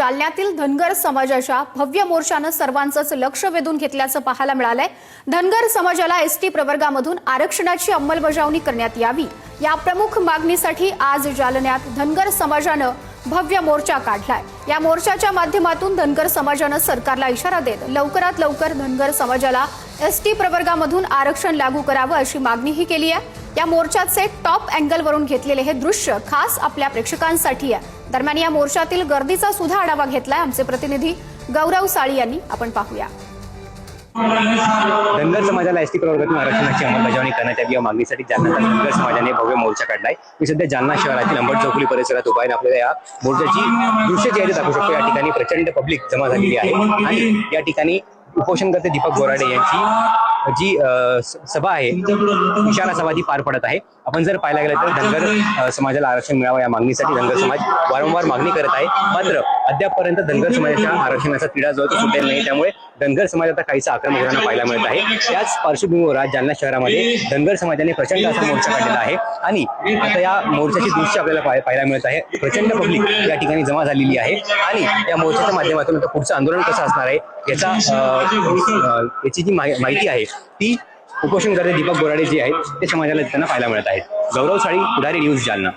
जालन्यातील धनगर समाजाच्या भव्य मोर्चानं सर्वांचंच लक्ष वेधून घेतल्याचं पाहायला मिळालंय. धनगर समाजाला एसटी प्रवर्गामधून आरक्षणाची अंमलबजावणी करण्यात यावी. या प्रमुख मागणीसाठी आज जालन्यात धनगर समाजानं भव्य मोर्चा काढलाय. या मोर्चाच्या माध्यमातून धनगर समाजानं सरकारला इशारा देत लवकरात लवकर धनगर समाजाला एसटी प्रवर्गामधून आरक्षण लागू करावं अशी मागणीही केली आहे. या मोर्चाचे टॉप अँगलवरून घेतलेले हे दृश्य खास आपल्या प्रेक्षकांसाठी आहे. दरम्यान या मोर्चातील गर्दीचा सुद्धा आढावा घेतलाय आमचे प्रतिनिधी गौरव साळी यांनी. आपण पाहूया. धनगर समाजाला एसटी प्रवर्गातून आरक्षणाची अंमलबजावणी करण्यात यावी या मागणीसाठी जालना धनगर समाजाने भव्य मोर्चा काढलाय. मी सध्या जालना शहरातील अंबड चौकुली परिसरात उभा आहे आपल्याला या मोर्चाची दृश्य जी आहे दाखवू शकतो. या ठिकाणी प्रचंड पब्लिक जमा झालेली आहे. आणि या ठिकाणी उपोषणकर्ते दीपक बोराडे यांची. जी सभा आहे विशाला सभा ती पार पडत आहे. आपण जर पाहायला गेलं तर धनगर समाजाला आरक्षण मिळावं या मागणीसाठी धनगर समाज वारंवार मागणी करत आहे. मात्र अद्यापपर्यंत धनगर समाजाच्या आरक्षणाचा तिढा जो सुटेल नाही. त्यामुळे धनगर समाज आता काहीसा आक्रमक होताना पाहायला मिळत आहे. त्याच पार्श्वभूमीवर आज जालना शहरामध्ये धनगर समाजाने प्रचंड असा मोर्चा काढलेला आहे. आणि आता या मोर्चाची दृश्य आपल्याला पाहाय- पाहायला मिळत आहे. प्रचंड पब्लिक या ठिकाणी जमा झालेली आहे. आणि या मोर्चाच्या माध्यमातून आता पुढचं आंदोलन कसं असणार आहे याचा याची जी माहि- माहिती आहे ती उपोषणकर्ते दीपक बोराडे जे आहेत ते समाजाला त्यांना पाहायला मिळत आहेत. गौरव साळी पुढारी न्यूज जालना.